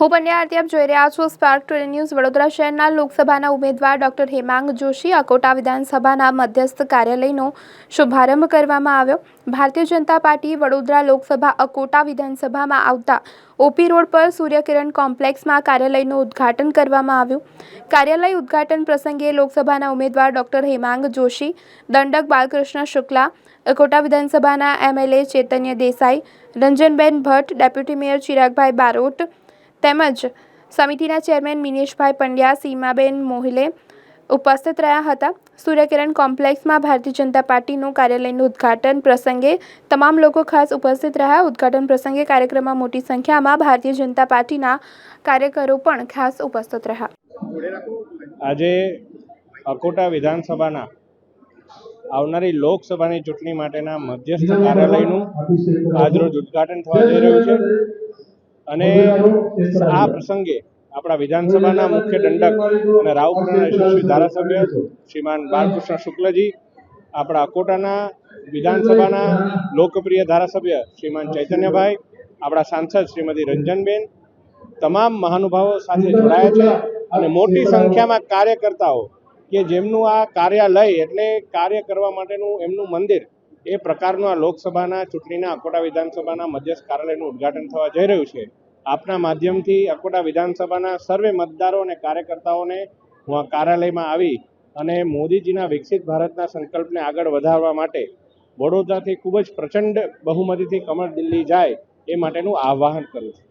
હું બન્યા આરતી, આપ જોઈ રહ્યા છો સ્પાર્ક ટુડે ન્યૂઝ વડોદરા શહેરના લોકસભાના ઉમેદવાર ડોક્ટર હેમાંગ જોશી અકોટા વિધાનસભાના મધ્યસ્થ કાર્યાલયનો શુભારંભ કરવામાં આવ્યો. ભારતીય જનતા પાર્ટી વડોદરા લોકસભા અકોટા વિધાનસભામાં આવતા ઓપી રોડ પર સૂર્યકિરણ કોમ્પ્લેક્સમાં કાર્યાલયનું ઉદ્ઘાટન કરવામાં આવ્યું. કાર્યાલય ઉદ્ઘાટન પ્રસંગે લોકસભાના ઉમેદવાર ડોક્ટર હેમાંગ જોશી, દંડક બાલકૃષ્ણ શુક્લા, અકોટા વિધાનસભાના MLA Chaitanya Desai, Ranjanben Bhatt, deputy mayor Chiragbhai Barot તેમજ સમિતિના ચેરમેન મિનેશભાઈ પંડ્યા, સીમાબેન મોહિલે ઉપસ્થિત રહ્યા હતા. સૂર્યકિરણ કોમ્પ્લેક્સમાં ભારતીય જનતા પાર્ટીનું કાર્યાલયનું ઉદ્ઘાટન પ્રસંગે તમામ લોકો ખાસ ઉપસ્થિત રહ્યા. ઉદ્ઘાટન પ્રસંગે કાર્યક્રમમાં મોટી સંખ્યામાં ભારતીય જનતા પાર્ટીના કાર્યકરો પણ ખાસ ઉપસ્થિત રહ્યા. આજે અકોટા વિધાનસભાના આવનારી લોકસભાની ચૂંટણી માટેના મધ્યસ્થ કાર્યાલયનું આજરોજ ઉદ્ઘાટન થવા જઈ રહ્યું છે. અને આ પ્રસંગે આપણા વિધાનસભાના મુખ્ય દંડક અને રાવપુરના યશસ્વી ધારાસભ્ય શ્રીમાન બાલકૃષ્ણ શુક્લજી, આપણા અકોટાના વિધાનસભાના લોકપ્રિય ધારાસભ્ય શ્રીમાન ચૈતન્યભાઈ, આપણા સાંસદ શ્રીમતી રંજનબેન, તમામ મહાનુભાવો સાથે જોડાયા છે અને મોટી સંખ્યામાં કાર્યકર્તાઓ કે જેમનું આ કાર્યાલય એટલે કાર્ય કરવા માટેનું એમનું મંદિર એ પ્રકારનું આ લોકસભાના ચૂંટણીના અકોટા વિધાનસભાના મધ્યસ્થ કાર્યાલયનું ઉદ્ઘાટન થવા જઈ રહ્યું છે. આપના માધ્યમથી અકોટા વિધાનસભાના સર્વે મતદારો અને કાર્યકર્તાઓને હું આ કાર્યાલયમાં આવી અને મોદીજીના વિકસિત ભારતના સંકલ્પને આગળ વધારવા માટે વડોદરાથી ખૂબ જ પ્રચંડ બહુમતીથી કમળ દિલ્હી જાય એ માટેનું આહ્વાન કરું છું.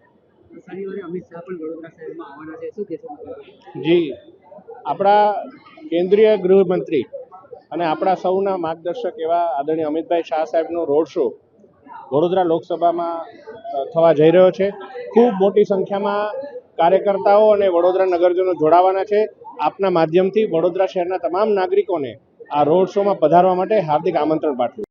જી. આપણા કેન્દ્રીય ગૃહમંત્રી અને આપણા સૌના માર્ગદર્શક એવા આદરણીય અમિતભાઈ શાહ સાહેબનો રોડ શો વડોદરા લોકસભામાં થવા જઈ રહ્યો છે. ખૂબ મોટી સંખ્યામાં કાર્યકર્તાઓ અને વડોદરા નગરજનો જોડાવાના છે. આપના માધ્યમથી વડોદરા શહેરના તમામ નાગરિકોને આ રોડ શોમાં પધારવા માટે હાર્દિક આમંત્રણ પાઠવું